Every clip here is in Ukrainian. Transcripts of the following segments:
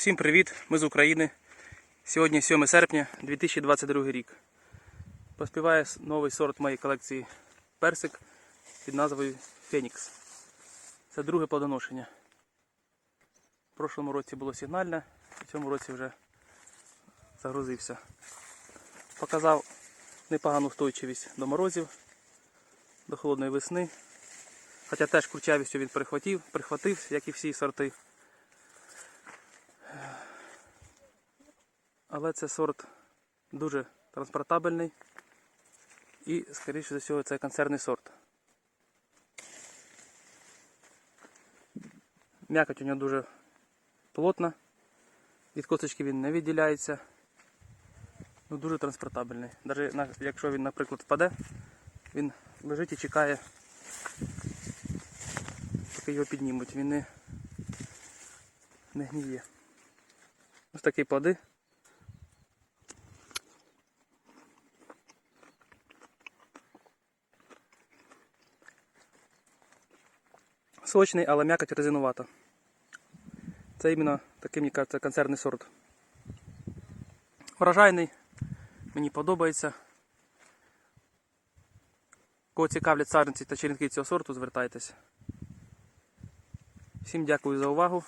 Усім привіт! Ми з України. Сьогодні 7 серпня 2022 рік. Поспіває новий сорт моєї колекції персик під назвою Фенікс. Це друге плодоношення. В прошлому році було сигнальне, в цьому році вже загрузився. Показав непогану устойчивість до морозів, до холодної весни. Хоча теж курчавістю він прихватив, прихватив, як і всі сорти. Але це сорт дуже транспортабельний і, скоріше за всього, це консервний сорт. М'якоть у нього дуже плотна, від косточки він не відділяється. Ну, дуже транспортабельний. Навіть якщо він, наприклад, впаде, він лежить і чекає, поки його піднімуть. Він не, не гніє. Ось такі плоди. Сочний, але м'якоть резинувата. Це іменно такий, мені кажеться, концерний сорт. Вражайний, мені подобається. Кого цікавлять саджанці та черенки цього сорту, звертайтеся. Всім дякую за увагу,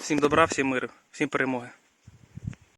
всім добра, всім миру, всім перемоги.